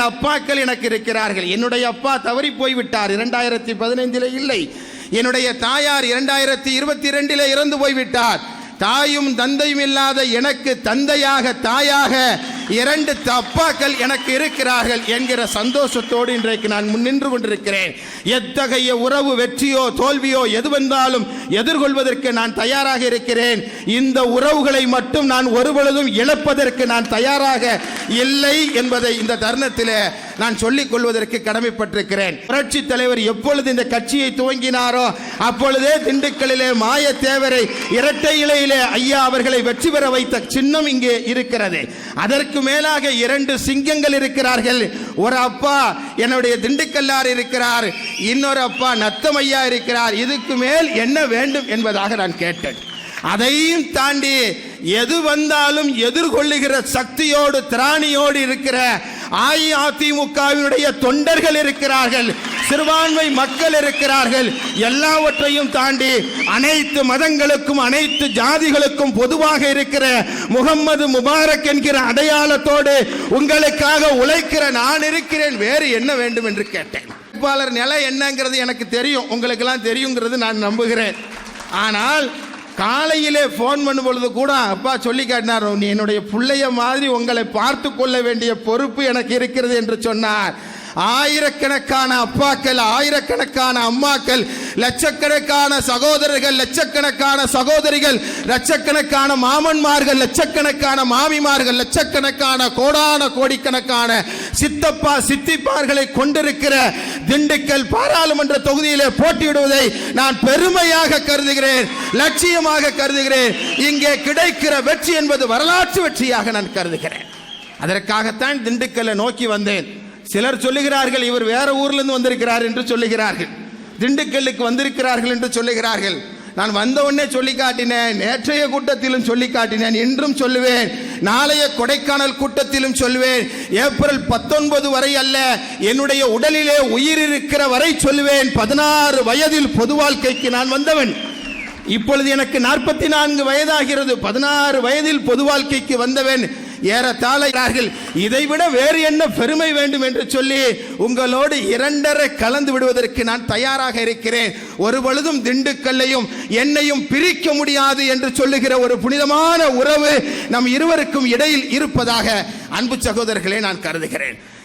இரண்டு அப்பாக்கள் எனக்கு இருக்கிறார்கள். என்னுடைய அப்பா தவறி போய்விட்டார். இரண்டாயிரத்தி பதினைந்தில் இல்லை. என்னுடைய தாயார் இரண்டாயிரத்தி இருபத்தி ரெண்டிலே இறந்து போய்விட்டார். தாயும் தந்தையும் இல்லாத எனக்கு தந்தையாக தாயாக இரண்டு அப்பாக்கள் எனக்கு இருக்கிறார்கள் என்கிற சந்தோஷத்தோடு இன்றைக்கு நான் முன்னின்று கொண்டிருக்கிறேன். எத்தகைய உறவு வெற்றியோ தோல்வியோ எது வந்தாலும் எதிர்கொள்வதற்கு நான் தயாராக இருக்கிறேன். இந்த உறவுகளை மட்டும் நான் ஒருபொழுதும் இழப்பதற்கு நான் தயாராக இல்லை என்பதை இந்த தருணத்தில் நான் சொல்லிக் கொள்வதற்கு கடமைப்பட்டிருக்கிறேன். புரட்சி தலைவர் எப்பொழுது இந்த கட்சியை துவங்கினாரோ அப்பொழுதே திண்டுக்கல்லிலே மாய தேவரை இரட்டை இலையிலே ஐயா அவர்களை வெற்றி பெற வைத்த சின்னம் இங்கே இருக்கிறது. அதற்கு மேலாக இரண்டு சிங்கங்கள் இருக்கிறார்கள். ஒரு அப்பா என்னுடைய திண்டுக்கல்லார் இருக்கிறார் இன்னொரு அப்பா நத்தமையா இருக்கிறார். இதுக்கு மேல் என்ன வேண்டும் என்பதாக நான் கேட்டேன். அதையும் தாண்டி எது வந்தாலும் எதிர்கொள்ளுகிற சக்தியோடு திராணியோடு இருக்கிற அஇஅதிமுகவினுடைய தொண்டர்கள் இருக்கிறார்கள் சிறுபான்மை மக்கள் இருக்கிறார்கள். எல்லாவற்றையும் தாண்டி அனைத்து மதங்களுக்கும் அனைத்து ஜாதிகளுக்கும் பொதுவாக இருக்கிற முகம்மது முபாரக் என்கிற அடையாளத்தோடு உங்களுக்காக உழைக்கிற நான் இருக்கிறேன் வேறு என்ன வேண்டும் என்று கேட்டேன். வேட்பாளர் நிலை என்னங்கிறது எனக்கு தெரியும். உங்களுக்கெல்லாம் தெரியுங்கிறது நான் நம்புகிறேன். ஆனால் காலையிலே ஃபோன் பண்ணும் பொழுது கூட அப்பா சொல்லி காட்டினார் நீ என்னுடைய பிள்ளைய மாதிரி உங்களை பார்த்து கொள்ள வேண்டிய பொறுப்பு எனக்கு இருக்கிறது என்று சொன்னார். ஆயிரக்கணக்கான அப்பாக்கள் ஆயிரக்கணக்கான அம்மாக்கள் லட்சக்கணக்கான சகோதரர்கள் லட்சக்கணக்கான சகோதரிகள் லட்சக்கணக்கான மாமன்மார்கள் லட்சக்கணக்கான மாமிமார்கள் லட்சக்கணக்கான கோடான கோடிக்கணக்கான சித்தப்பா சித்திப்பார்களை கொண்டிருக்கிற திண்டுக்கல் பாராளுமன்ற தொகுதியிலே போட்டியிடுவதை நான் பெருமையாக கருதுகிறேன் லட்சியமாக கருதுகிறேன். இங்கே கிடைக்கிற வெற்றி என்பது வரலாற்று வெற்றியாக நான் கருதுகிறேன். அதற்காகத்தான் திண்டுக்கல்லை நோக்கி வந்தேன். சிலர் சொல்லுகிறார்கள் இவர் வேற ஊர்லேருந்து வந்திருக்கிறார் என்று சொல்லுகிறார்கள். திண்டுக்கல்லுக்கு வந்திருக்கிறார்கள் என்று சொல்லுகிறார்கள். நான் வந்த உடனே சொல்லி காட்டினேன் நேற்றைய கூட்டத்திலும் சொல்லி காட்டினேன் இன்றும் சொல்லுவேன். நாளைய கொடைக்கானல் கூட்டத்திலும் சொல்லுவேன் ஏப்ரல் பத்தொன்பது வரை அல்ல என்னுடைய உடலிலே உயிர் இருக்கிற வரை சொல்லுவேன் பதினாறு வயதில் பொது வாழ்க்கைக்கு நான் வந்தவன். இப்பொழுது எனக்கு நாற்பத்தி நான்கு வயதாகிறது பதினாறு வயதில் பொது வாழ்க்கைக்கு வந்தவன். ஏறத்தாழ இதைவிட வேறு என்ன பெருமை வேண்டும் என்று சொல்லி உங்களோடு இரண்டரை கலந்து விடுவதற்கு நான் தயாராக இருக்கிறேன். ஒரு பொழுதும் திண்டுக்கல்லையும் என்னையும் பிரிக்க முடியாது என்று சொல்லுகிற ஒரு புனிதமான உறவு நம் இருவருக்கும் இடையில் இருப்பதாக அன்பு சகோதரர்களே நான் கருதுகிறேன்.